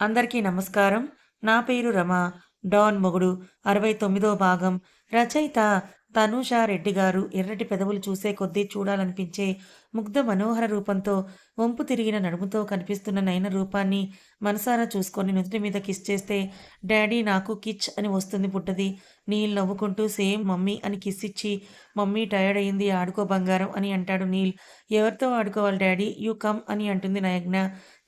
అందరికీ నమస్కారం. నా పేరు రమ. డాన్ మొగుడు. అరవై తొమ్మిదో భాగం. రచయిత తనూష రెడ్డి గారు ఎర్రటి పెదవులు చూసే కొద్దీ చూడాలనిపించే ముగ్ధ మనోహర రూపంతో వంపు తిరిగిన నడుముతో కనిపిస్తున్న నయన రూపాన్ని మనసారా చూసుకొని నుదుటి మీద కిస్ చేస్తే డాడీ నాకు కిచ్ అని వస్తుంది పుట్టది నీల్ నవ్వుకుంటూ సేమ్ మమ్మీ అని కిస్ ఇచ్చి మమ్మీ టైర్డ్ అయింది ఆడుకో బంగారం అని అంటాడు నీల్. ఎవరితో ఆడుకోవాలి డాడీ? యూ కమ్ అని అంటుంది నయజ్ఞ.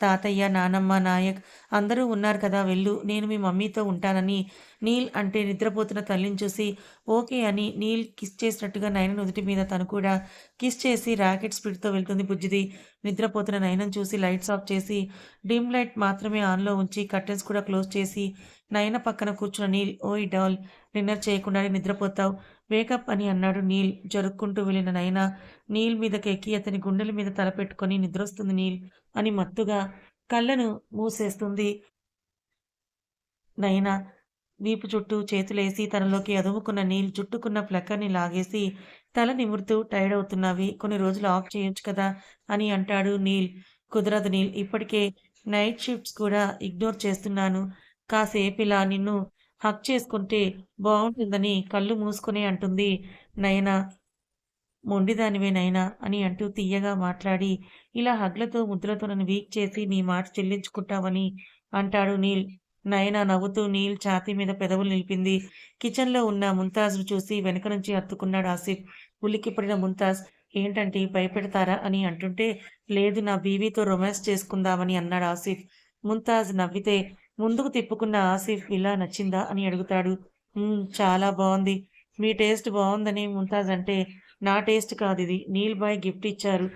తాతయ్య నానమ్మ నాయక్ అందరూ ఉన్నారు కదా వెళ్ళు. నేను మీ మమ్మీతో ఉంటానని నీల్ అంటే నిద్రపోతున్న తల్లిని చూసి ఓకే అని నీల్ కిస్ చేసినట్టుగా నయన నుదుటి మీద తను కూడా కిస్ చేసి రాకెట్ స్పిడ్ స్పీడ్తో వెళ్తుంది బుజ్జిది. నిద్రపోతున్న నయనం చూసి లైట్స్ ఆఫ్ చేసి డిమ్ లైట్ మాత్రమే ఆన్లో ఉంచి కర్టెన్స్ కూడా క్లోజ్ చేసి నయన పక్కన కూర్చున్న నీల్ ఓయ్ డాల్ డిన్నర్ చేయకుండానే నిద్రపోతావు వేకప్ అని అన్నాడు నీల్. జరుక్కుంటూ వెళ్ళిన నయన నీల్ మీదకి ఎక్కి అతని గుండెల మీద తలపెట్టుకొని నిద్రొస్తుంది నీల్ అని మత్తుగా కళ్ళను మూసేస్తుంది నయన. వీపు చుట్టూ చేతులేసి తనలోకి అదుముకున్న నీల్ చుట్టుకున్న ప్లక్కర్ని లాగేసి తల నిమురుతూ టైర్డ్ అవుతున్నావి కొన్ని రోజులు ఆఫ్ చేయొచ్చు కదా అని అంటాడు నీల్. కుదరదు నీల్ ఇప్పటికే నైట్ షిఫ్ట్స్ కూడా ఇగ్నోర్ చేస్తున్నాను. కాసేపు ఇలా నిన్ను హక్ చేసుకుంటే బాగుంటుందని కళ్ళు మూసుకునే అంటుంది నయన. మొండిదానివే నైనా అని అంటూ తీయగా మాట్లాడి ఇలా హగ్లతో ముద్దులతో నన్ను వీక్ చేసి నీ మాట చెల్లించుకుంటావని అంటాడు నీల్. నయన నవ్వుతూ నీల్ ఛాతీ మీద పెదవులు నిలిపింది. కిచెన్లో ఉన్న ముంతాజ్ను చూసి వెనక నుంచి హత్తుకున్నాడు ఆసిఫ్. ఉలిక్కిపడిన ముంతాజ్ ఏంటంటే భయపెడతారా? అని అంటుంటే లేదు నా బీవీతో రొమాన్స్ చేసుకుందామని అన్నాడు ఆసిఫ్. ముంతాజ్ నవ్వితే ముందుకు తిప్పుకున్న ఆసిఫ్ ఇలా నచ్చిందా? అని అడుగుతాడు. చాలా బాగుంది మీ టేస్ట్ బాగుందని ముంతాజ్ అంటే నా టేస్ట్ కాదు ఇది నీల్ బాయ్ గిఫ్ట్ ఇచ్చారు.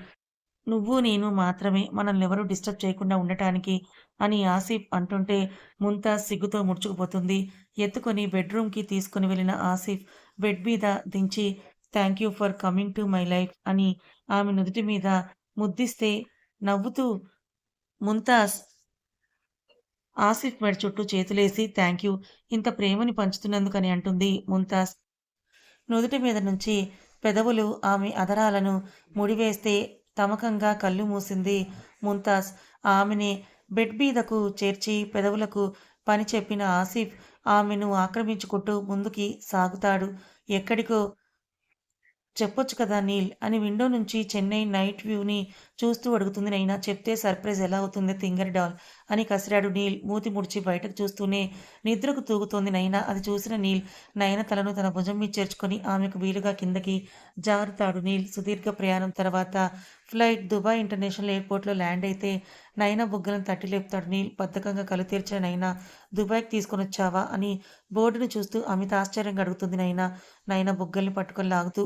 నువ్వు నేను మాత్రమే. మనల్ని ఎవరూ డిస్టర్బ్ చేయకుండా ఉండటానికి అని ఆసిఫ్ అంటుంటే ముంతాజ్ సిగ్గుతో ముడుచుకుపోతుంది. ఎత్తుకొని బెడ్రూమ్కి తీసుకుని వెళ్ళిన ఆసిఫ్ బెడ్ మీద దించి thank you for coming to my life అని ఆమె నుదుటి మీద ముద్దిస్తే నవ్వుతూ ముంతాజ్ ఆసిఫ్ మెడ చుట్టూ చేతులేసి థ్యాంక్ యూ ఇంత ప్రేమని పంచుతున్నందుకని అంటుంది ముంతాజ్ నుదుటి మీద నుంచి పెదవులు ఆమె అదరాలను ముడివేస్తే తమకంగా కళ్ళు మూసింది ముంతాజ్ ఆమెనే బెడ్ మీదకు చేర్చి పెదవులకు పని చెప్పిన ఆసిఫ్ ఆమెను ఆక్రమించుకుంటూ ముందుకి సాగుతాడు. ఎక్కడికో చెప్పొచ్చు కదా నీల్ అని విండో నుంచి చెన్నై నైట్ వ్యూని చూస్తూ అడుగుతుంది నైనా చెప్తే సర్ప్రైజ్ ఎలా అవుతుంది తింగర్ డాల్? అని కసిరాడు నీల్. మూతి ముడిచి బయటకు చూస్తూనే నిద్రకు తూగుతోంది నైనా. అది చూసిన నీల్ నయన తలను తన భుజం మీద చేర్చుకొని ఆమెకు వీలుగా కిందకి జారుతాడు నీల్. సుదీర్ఘ ప్రయాణం తర్వాత ఫ్లైట్ దుబాయ్ ఇంటర్నేషనల్ ఎయిర్పోర్ట్లో ల్యాండ్ అయితే నైనా బుగ్గలను తట్టి లేపుతాడు నీల్. బద్ధకంగా కలు తీర్చిన నైనా దుబాయ్కి తీసుకొని వచ్చావా? అని బోర్డును చూస్తూ అమిత ఆశ్చర్యంగా అడుగుతుంది నైనా. నైనా బుగ్గల్ని పట్టుకొని లాగుతూ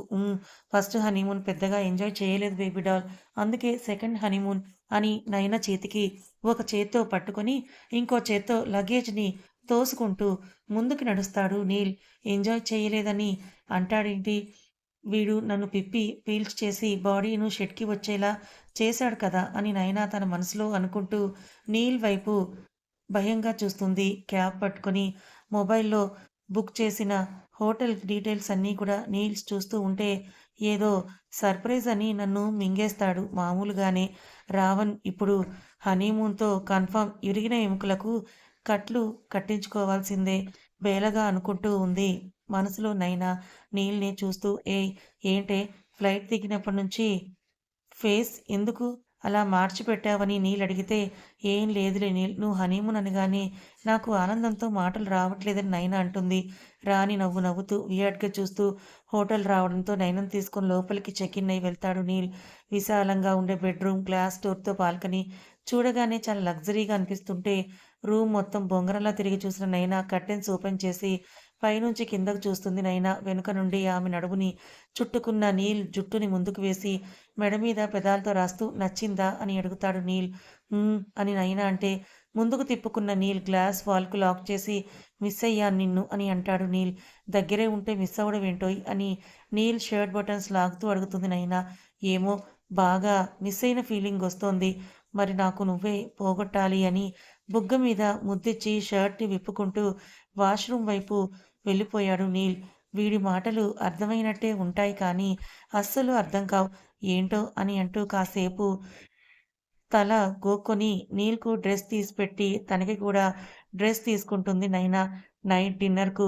ఫస్ట్ హనీమూన్ పెద్దగా ఎంజాయ్ చేయలేదు బేబీ డాల్. అందుకే సెకండ్ హనీమూన్ అని నయన చేతికి ఒక చేత్తో పట్టుకొని ఇంకో చేత్తో లగేజ్ని తోసుకుంటూ ముందుకు నడుస్తాడు నీల్. ఎంజాయ్ చేయలేదని అంటాడేంటి? వీడు నన్ను పిప్పి పీల్చ్ చేసి బాడీను షెడ్కి వచ్చేలా చేశాడు కదా అని నయన తన మనసులో అనుకుంటూ నీల్ వైపు భయంగా చూస్తుంది. క్యాబ్ పట్టుకొని మొబైల్లో బుక్ చేసిన హోటల్ డీటెయిల్స్ అన్నీ కూడా నీల్స్ చూస్తూ ఉంటే ఏదో సర్ప్రైజ్ అని నన్ను మింగేస్తాడు. మామూలుగానే రావణ్ ఇప్పుడు హనీమూన్తో కన్ఫామ్ ఇరిగిన ఎముకలకు కట్లు కట్టించుకోవాల్సిందే బేలగా అనుకుంటూ ఉంది. మనసులో నైనా నీల్ని చూస్తూ ఏ ఏంటే? ఫ్లైట్ దిగినప్పటి నుంచి ఫేస్ ఎందుకు అలా మార్చిపెట్టావని నీళ్ళు అడిగితే ఏం లేదులే నీల్ నువ్వు హనీమూన్ అనగానే నాకు ఆనందంతో మాటలు రావట్లేదని నైనా అంటుంది. రాని నవ్వు నవ్వుతూ వియాడ్గా చూస్తూ హోటల్ రావడంతో నైనం తీసుకుని లోపలికి చెక్ ఇన్ అయి వెళ్తాడు నీల్. విశాలంగా ఉండే బెడ్రూమ్ గ్లాస్ డోర్తో పాల్కని చూడగానే చాలా లగ్జరీగా అనిపిస్తుంటే రూమ్ మొత్తం బొంగరంలా తిరిగి చూసిన నైనా కర్టెన్స్ ఓపెన్ చేసి పైనుంచి కిందకు చూస్తుంది నైనా. వెనుక నుండి ఆమె నడుముని చుట్టుకున్న నీల్ జుట్టుని ముందుకు వేసి మెడ మీద పెదాలతో రాస్తూ నచ్చిందా అని అడుగుతాడు నీల్. అని నైనా అంటే ముందుకు తిప్పుకున్న నీల్ గ్లాస్ వాల్కు లాక్ చేసి మిస్ అయ్యాను నిన్ను అని అంటాడు నీల్. దగ్గరే ఉంటే మిస్ అవ్వడం ఏంటోయ్ అని నీల్ షర్ట్ బటన్స్ లాగుతూ అడుగుతుంది నైనా. ఏమో బాగా మిస్ అయిన ఫీలింగ్ వస్తోంది. మరి నాకు నువ్వే పోగొట్టాలి అని బుగ్గ మీద ముద్దిచ్చి షర్ట్ని విప్పుకుంటూ వాష్రూమ్ వైపు వెళ్ళిపోయాడు నీల్ వీడి మాటలు అర్థమైనట్టే ఉంటాయి కానీ అస్సలు అర్థం కావు ఏంటో అని అంటూ కాసేపు తల గోక్కొని నీల్‌కు డ్రెస్ తీసిపెట్టి తనకి కూడా డ్రెస్ తీసుకుంటుంది నైనా. నైట్ డిన్నర్‌కు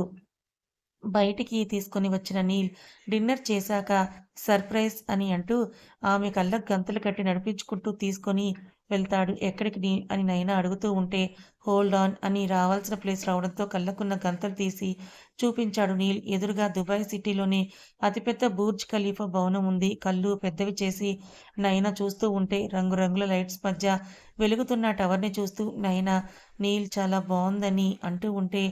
బయటికి తీసుకొని వచ్చిన నీల్ డిన్నర్ చేశాక సర్ప్రైజ్ అని అంటూ ఆమె కళ్ళకు గంతలు కట్టి నడిపించుకుంటూ తీసుకొని వెళ్తాడు. ఎక్కడికి నీ అని నైనా అడుగుతూ ఉంటే హోల్డ్ ఆన్ అని రావాల్సిన ప్లేస్ రావడంతో కళ్ళకున్న గంతలు తీసి చూపించాడు నీల్. ఎదురుగా దుబాయ్ సిటీలోనే అతిపెద్ద బూర్జ్ ఖలీఫా భవనం ఉంది. కళ్ళు పెద్దవి చేసి నైనా చూస్తూ ఉంటే రంగురంగుల లైట్స్ మధ్య వెలుగుతున్న టవర్‌ని చూస్తూ నైనా నీల్ చాలా బాగుందని అంటూ ఉంటే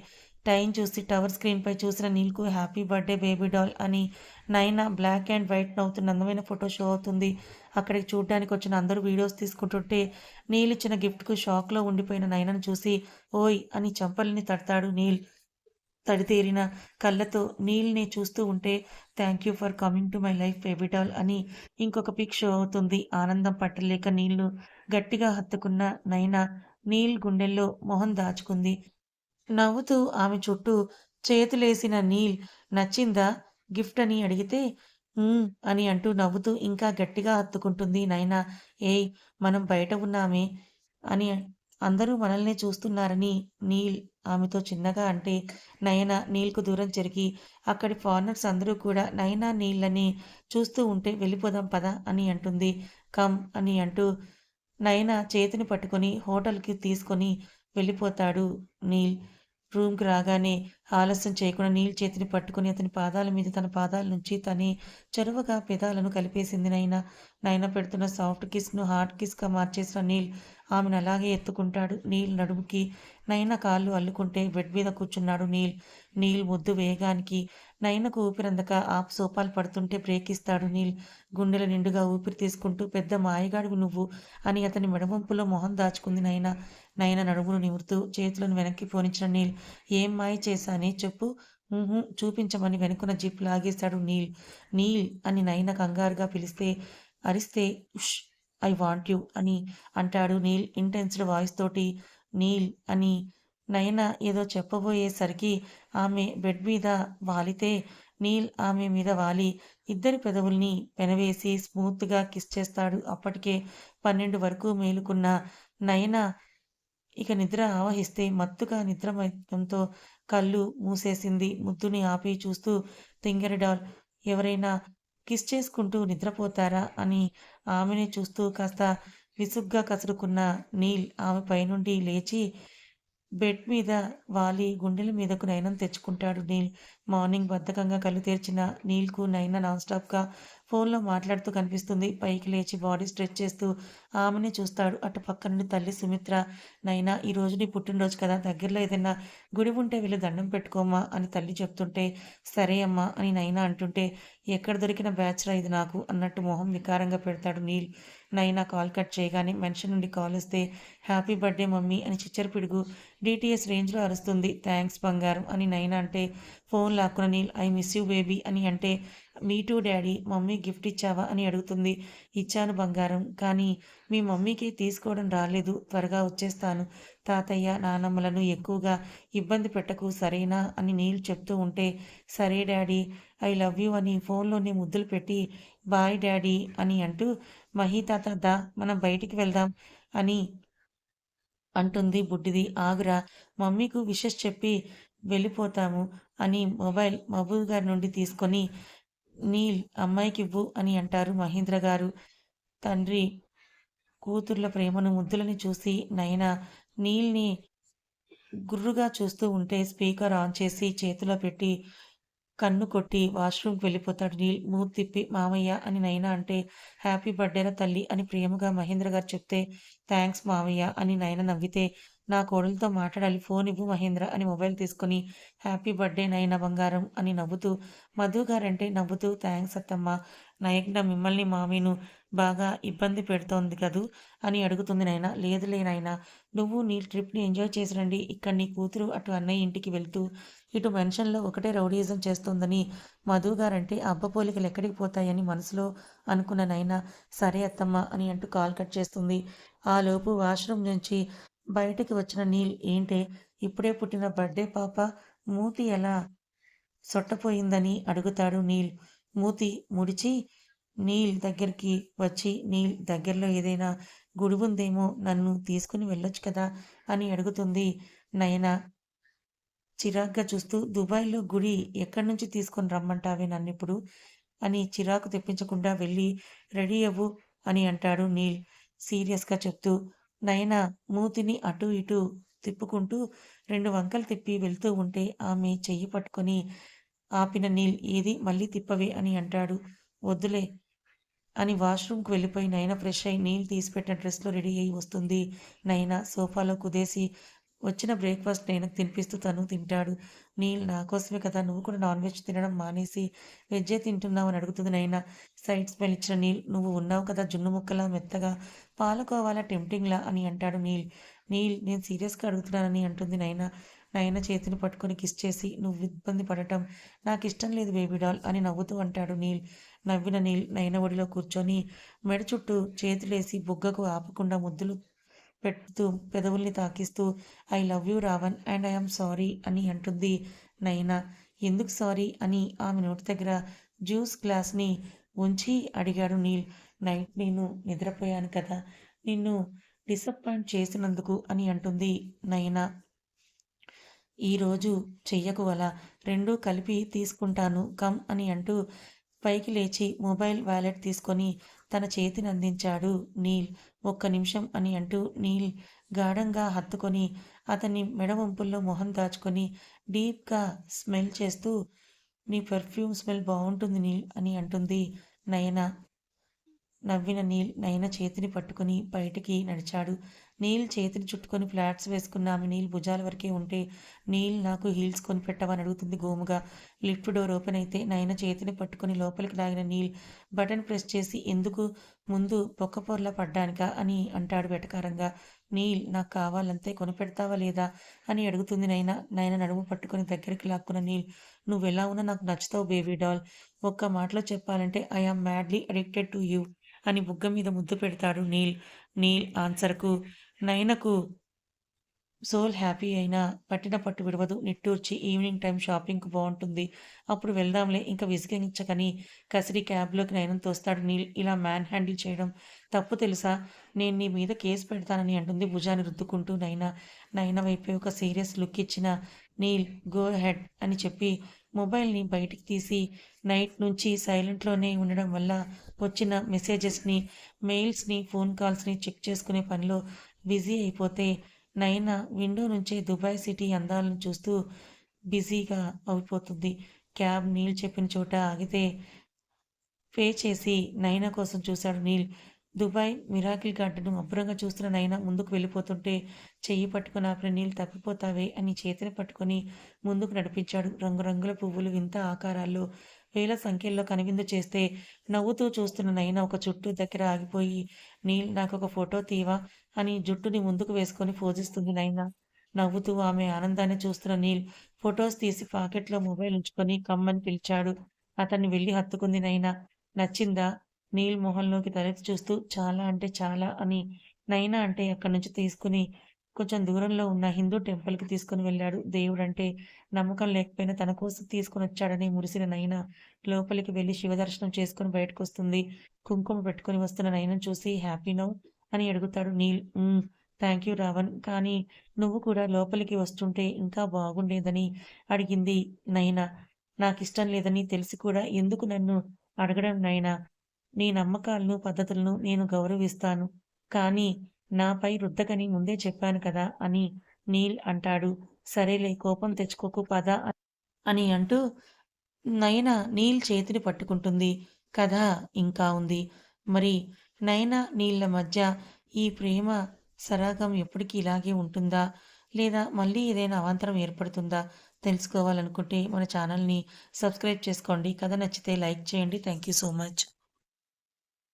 టైం చూసి టవర్ స్క్రీన్‌పై చూసిన నీల్‌కు హ్యాపీ బర్త్‌డే బేబీ డాల్ అని నైనా బ్లాక్ అండ్ వైట్ నవ్వుతున్న అందమైన ఫోటో షో అవుతుంది. అక్కడికి చూడ్డానికి వచ్చిన అందరూ వీడియోస్ తీసుకుంటుంటే నీల్ ఇచ్చిన గిఫ్ట్‌కు షాక్‌లో ఉండిపోయిన నైనాను చూసి ఓయ్! అని చెంపల్ని తడతాడు నీల్. తడితేరిన కళ్ళతో నీల్‌ని చూస్తూ ఉంటే thank you for coming to my life baby doll అని ఇంకొక పిక్ షో అవుతుంది. ఆనందం పట్టలేక నీళ్ళు గట్టిగా హత్తుకున్న నైనా నీల్ గుండెల్లో మొహం దాచుకుంది. నవ్వుతూ ఆమె చుట్టూ చేతులేసిన నీల్ నచ్చిందా గిఫ్ట్ అని అడిగితే అని అంటూ నవ్వుతూ ఇంకా గట్టిగా హత్తుకుంటుంది నైనా. ఏయ్! మనం బయట ఉన్నామే అని అందరూ మనల్నే చూస్తున్నారని నీల్ ఆమెతో చిన్నగా అంటే నయన నీల్‌కు దూరం జరిగి అక్కడి ఫారినర్స్ అందరూ కూడా నయన, నీళ్ళని చూస్తూ ఉంటే వెళ్ళిపోదాం పద అని అంటుంది. కమ్ అని అంటూ నయన చేతిని పట్టుకొని హోటల్‌కి తీసుకొని వెళ్ళిపోతాడు నీల్. రూమ్‌కి రాగానే ఆలస్యం చేయకుండా నీల్ చేతిని పట్టుకొని అతని పాదాల మీద తన పాదాల నుంచి తనే చొరవగా పెదాలను కలిపేసింది నైనా. నైనా పెడుతున్న సాఫ్ట్ కిస్‌ను హార్డ్ కిస్‌గా మార్చేసిన నీల్ ఆమెను అలాగే ఎత్తుకుంటాడు. నీల్ నడుముకి నైనా కాళ్ళు అల్లుకుంటే బెడ్ మీద కూర్చున్నాడు నీల్. నీల్ ముద్దు వేగానికి నైనకు ఊపిరందక ఆపు సోపాలు పడుతుంటే బ్రేక్ ఇస్తాడు నీల్. గుండెల నిండుగా ఊపిరి తీసుకుంటూ పెద్ద మాయగాడివి నువ్వు అని అతని మెడవంపులో మొహం దాచుకుంది నైనా. నయన నడుమును నిమురుతూ చేతులను వెనక్కి పోనించిన నీల్. ఏం మాయ చేశానే చెప్పు. చూపించమని వెనుకున్న జిప్ లాగేశాడు నీల్. నీల్ అని నయన కంగారుగా పిలిస్తే అరిస్తే ఉష్ ఐ వాంట్ యూ అని అంటాడు నీల్ ఇంటెన్స్డ్ వాయిస్ తోటి. నీల్ అని నయన ఏదో చెప్పబోయేసరికి ఆమె బెడ్ మీద వాలితే నీల్ ఆమె మీద వాలి ఇద్దరి పెదవుల్ని పెనవేసి స్మూత్‌గా కిస్ చేస్తాడు. అప్పటికే పన్నెండు వరకు మేలుకున్న నయన ఇక నిద్ర ఆవహిస్తే మత్తుగా నిద్రమయంతో కళ్ళు మూసేసింది. ముద్దుని ఆపి చూస్తూ తింగరి డాల్ ఎవరైనా కిస్ చేసుకుంటూ నిద్రపోతారా అని ఆమెనే చూస్తూ కాస్త విసుగ్గా కసురుకున్న నీల్ ఆమె పైనుండి లేచి బెడ్ మీద వాలి గుండెల మీదకు నయనం తెచ్చుకుంటాడు నీల్. మార్నింగ్ బద్ధకంగా కళ్ళు తెరిచిన నీల్‌కు నయన నాన్‌స్టాప్‌గా ఫోన్‌లో మాట్లాడుతూ కనిపిస్తుంది. పైకి లేచి బాడీ స్ట్రెచ్ చేస్తూ ఆమెనే చూస్తాడు. అటు పక్క నుండి తల్లి సుమిత్ర నైనా ఈరోజు నీ పుట్టినరోజు కదా! దగ్గరలో ఏదైనా గుడి ఉంటే వీళ్ళు దండం పెట్టుకోమ్మా అని తల్లి చెప్తుంటే సరే అమ్మా అని నైనా అంటుంటే ఎక్కడ దొరికిన బ్యాచ్‌రా ఇది నాకు అన్నట్టు మొహం వికారంగా పెడతాడు నీల్. నైనా కాల్ కట్ చేయగానే మనిషి నుండి కాల్ వస్తే హ్యాపీ బర్త్‌డే మమ్మీ అని చిచ్చర పిడుగు డీటీఎస్ రేంజ్‌లో అరుస్తుంది. థ్యాంక్స్ బంగారం అని నైనా అంటే phone లాక్కున్న Neel I miss you baby అని అంటే me too daddy mummy gift ఇచ్చావా అని అడుగుతుంది. ఇచ్చాను బంగారం. కానీ మీ మమ్మీకి తీసుకోవడం రాలేదు. త్వరగా వచ్చేస్తాను. తాతయ్య, నానమ్మలను ఎక్కువగా ఇబ్బంది పెట్టకు సరేనా అని నీళ్ళు చెప్తూ ఉంటే సరే డాడీ ఐ లవ్ యూ అని ఫోన్‌లోనే ముద్దులు పెట్టి బాయ్ డాడీ అని అంటూ మహీ తాత దా మనం బయటికి వెళ్దాం అని అంటుంది బుడ్డిది. ఆగురా మమ్మీకు విషెస్ చెప్పి వెళ్ళిపోతాము అని మొబైల్ మహబూబ్ గారి నుండి తీసుకొని నీల్ అమ్మాయికివ్వు అని అంటారు మహేంద్ర గారు. తండ్రి కూతుర్ల ప్రేమను ముద్దులని చూసి నయన నీల్‌ని గుర్రుగా చూస్తూ ఉంటే స్పీకర్ ఆన్ చేసి చేతిలో పెట్టి కన్ను కొట్టి వాష్‌రూమ్‌కి వెళ్ళిపోతాడు నీల్. మూతి తిప్పి మామయ్య అని నైనా అంటే హ్యాపీ బర్త్‌డేరా తల్లి అని ప్రేమగా మహేంద్ర గారు చెప్తే థ్యాంక్స్ మావయ్య అని నయన నవ్వితే నా కోడలతో మాట్లాడాలి ఫోన్ ఇవ్వు మహేంద్ర అని మొబైల్ తీసుకొని హ్యాపీ బర్త్‌డే నయన బంగారం అని నవ్వుతూ మధు గారంటే నవ్వుతూ థ్యాంక్స్ అత్తమ్మ. నయన మిమ్మల్ని మామీను బాగా ఇబ్బంది పెడుతోంది కదూ అని అడుగుతుంది నాయన లేదులే నాయన నువ్వు నీ ట్రిప్‌ని ఎంజాయ్ చేసి రండి. ఇక్కడ నీ కూతురు అటు అన్నయ్య ఇంటికి వెళ్తూ ఇటు మెన్షన్‌లో ఒకటే రౌడీయిజం చేస్తోందని మధు గారంటే అబ్బ పోలికలు ఎక్కడికి పోతాయని మనసులో అనుకున్న నైనా సరే అత్తమ్మ అని అంటూ కాల్ కట్ చేస్తుంది. ఆలోపు వాష్‌రూమ్ నుంచి బయటికి వచ్చిన నీల్ ఏంటే ఇప్పుడే పుట్టిన బర్త్‌డే పాప మూతి ఎలా సొట్టపోయిందని అడుగుతాడు నీల్. మూతి ముడిచి నీల్ దగ్గరికి వచ్చి నీల్ దగ్గరలో ఏదైనా గుడివుందేమో నన్ను తీసుకుని వెళ్ళొచ్చు కదా అని అడుగుతుంది నయన చిరాగ్గా చూస్తూ దుబాయ్‌లో గుడి ఎక్కడి నుంచి తీసుకొని రమ్మంటావే నన్నిప్పుడు అని చిరాకు తెప్పించకుండా వెళ్ళి రెడీ అవ్వు అని అంటాడు నీల్ సీరియస్‌గా చెప్తూ. నయన మూతిని అటూ ఇటూ తిప్పుకుంటూ రెండు వంకలు తిప్పి వెళ్తూ ఉంటే ఆమె చెయ్యి పట్టుకొని ఆపిన నీల్ ఏది మళ్ళీ తిప్పవే అని అంటాడు. వద్దులే అని వాష్‌రూమ్‌కి వెళ్ళిపోయి నయన ఫ్రెష్ అయ్యి నీల్ తీసిపెట్టిన డ్రెస్‌లో రెడీ అయి వస్తుంది. నయన సోఫాలో కుదేసి వచ్చిన బ్రేక్‌ఫాస్ట్ నేను తినిపిస్తూ తను తింటాడు. నీల్ నా కోసమే కదా నువ్వు కూడా నాన్ వెజ్ తినడం మానేసి వెజ్జే తింటున్నావు అని అడుగుతుంది నైనా సైడ్ స్మెల్ ఇచ్చిన నీల్ నువ్వు ఉన్నావు కదా జున్ను ముక్కలా మెత్తగా పాలకోవాలా టెంప్టింగ్‌లా అని అంటాడు నీల్. నీల్ నేను సీరియస్‌గా అడుగుతున్నానని అంటుంది నైనా నైనా చేతిని పట్టుకొని కిస్ చేసి నువ్వు ఇబ్బంది పడటం నాకు ఇష్టం లేదు బేబీ డాల్ అని నవ్వుతూ అంటాడు నీల్. నవ్విన నీల్ నైన ఒడిలో కూర్చొని మెడ చుట్టూ చేతులేసి బుగ్గకు ఆపకుండా ముద్దులు పెడుతూ పెదవుల్ని తాకిస్తూ I love you Ravan and I'm sorry అని అంటుంది నైనా ఎందుకు సారీ అని ఆమె నోటి దగ్గర జ్యూస్ గ్లాస్‌ని ఉంచి అడిగాడు నీల్. నైట్ నేను నిద్రపోయాను కదా! నిన్ను డిసప్పాయింట్ చేసినందుకు అని అంటుంది నైనా ఈరోజు చెయ్యకు అలా. రెండూ కలిపి తీసుకుంటాను కమ్ అని అంటూ పైకి లేచి మొబైల్ వ్యాలెట్ తీసుకొని తన చేతిని అందించాడు నీల్. ఒక్క నిమిషం అని అంటూ నీల్ గాఢంగా హత్తుకొని అతని మెడ వంపుల్లో మొహం దాచుకొని డీప్‌గా స్మెల్ చేస్తూ నీ పెర్ఫ్యూమ్ స్మెల్ బాగుంటుంది నీల్ అని అంటుంది నయన. నవ్విన నీల్ నయన చేతిని పట్టుకొని బయటికి నడిచాడు. నీల్ చేతిని చుట్టుకొని ఫ్లాట్స్ వేసుకున్న ఆమె నీల్ భుజాల వరకే ఉంటే నీల్ నాకు హీల్స్ కొనిపెట్టవని అని అడుగుతుంది గోముగా. లిఫ్ట్ డోర్ ఓపెన్ అయితే నయన చేతిని పట్టుకొని లోపలికి లాగిన నీల్ బటన్ ప్రెస్ చేసి ఎందుకు ముందు పొక్కపొర్లా పడ్డానికా అని అంటాడు వెటకారంగా. నీల్ నాకు కావాలంతే కొనిపెడతావా లేదా అని అడుగుతుంది నయన. నయన నడుము పట్టుకొని దగ్గరికి లాక్కున్న నీల్ నువ్వెలా ఉన్నా నాకు నచ్చుతావు బేబీ డాల్. ఒక్క మాటలో చెప్పాలంటే I am madly addicted to you అని బుగ్గ మీద ముద్దు పెడతాడు నీల్. నీల్ ఆన్సర్‌కు నయనకు సోల్ హ్యాపీ అయినా పట్టిన పట్టు విడవదు. నిట్టూర్చి ఈవినింగ్ టైం షాపింగ్‌కి బాగుంటుంది అప్పుడు వెళ్దాంలే ఇంకా విసిగించకని కసిరి క్యాబ్‌లోకి నయనం తోస్తాడు నీల్. ఇలా మ్యాన్ హ్యాండిల్ చేయడం తప్పు తెలుసా? నేను నీ మీద కేస్ పెడతానని అంటుంది భుజాన్ని రుద్దుకుంటూ నైనా నైనా వైపే ఒక సీరియస్ లుక్ ఇచ్చిన నీల్ గో హెడ్ అని చెప్పి మొబైల్‌ని బయటికి తీసి నైట్ నుంచి సైలెంట్‌లోనే ఉండడం వల్ల వచ్చిన మెసేజెస్‌ని, మెయిల్స్‌ని, ఫోన్ కాల్స్‌ని చెక్ చేసుకునే పనిలో బిజీ అయిపోతే నైనా విండో నుంచే దుబాయ్ సిటీ అందాలను చూస్తూ బిజీగా అయిపోతుంది. క్యాబ్ నీల్ చెప్పిన చోట ఆగితే పే చేసి నైనా కోసం చూశాడు నీల్. దుబాయ్ మిరాకిల్ గార్డెన్ అబ్బురంగా చూస్తున్న నైనా ముందుకు వెళ్ళిపోతుంటే చెయ్యి పట్టుకుని ఆపిన నీళ్ళు తప్పిపోతావే అని చేతిని పట్టుకొని ముందుకు నడిపించాడు. రంగురంగుల పువ్వులు వింత ఆకారాల్లో వేల సంఖ్యల్లో కనువిందు చేస్తే నవ్వుతూ చూస్తున్న నైనా ఒక చుట్టూ దగ్గర ఆగిపోయి నీళ్ళు నాకు ఒక ఫోటో తీవా అని జుట్టుని ముందుకు వేసుకొని పోజిస్తుంది నైనా నవ్వుతూ ఆమె ఆనందాన్ని చూస్తున్న నీల్ ఫొటోస్ తీసి పాకెట్‌లో మొబైల్ ఉంచుకొని కమ్మని పిలిచాడు. అతన్ని వెళ్ళి హత్తుకుంది నైనా నచ్చిందా? నీల్ మొహంలోకి తలెత్తి చూస్తూ చాలా అంటే చాలా అని నైనా అంటే అక్కడి నుంచి తీసుకుని కొంచెం దూరంలో ఉన్న హిందూ టెంపుల్‌కి తీసుకుని వెళ్ళాడు. దేవుడంటే నమ్మకం లేకపోయినా తన కోసం తీసుకొనొచ్చాడని మురిసిన నయన లోపలికి వెళ్ళి శివదర్శనం చేసుకొని బయటకొస్తుంది. కుంకుమ పెట్టుకొని వస్తున్న నయనను చూసి హ్యాపీ నౌ అని అడుగుతాడు నీల్. Thank you Raavan. కానీ నువ్వు కూడా లోపలికి వస్తుంటే ఇంకా బాగుండేదని అడిగింది నయన. ఇష్టం లేదని తెలిసి కూడా ఎందుకు నన్ను అడగడం నైనా నీ నమ్మకాలను, పద్ధతులను నేను గౌరవిస్తాను. కానీ నాపై రుద్దకని ముందే చెప్పాను కదా! అని నీల్ అంటాడు. సరేలే కోపం తెచ్చుకోకు పద అని అంటూ నయన నీల్ చేతిని పట్టుకుంటుంది. కథ ఇంకా ఉంది. మరి నయన, నీళ్ళ మధ్య ఈ ప్రేమ సరాగం ఎప్పటికీ ఇలాగే ఉంటుందా? లేదా మళ్ళీ ఏదైనా అవాంతరం ఏర్పడుతుందా? తెలుసుకోవాలనుకుంటే మన ఛానల్‌ని సబ్స్క్రైబ్ చేసుకోండి. కథ నచ్చితే లైక్ చేయండి. Thank you so much.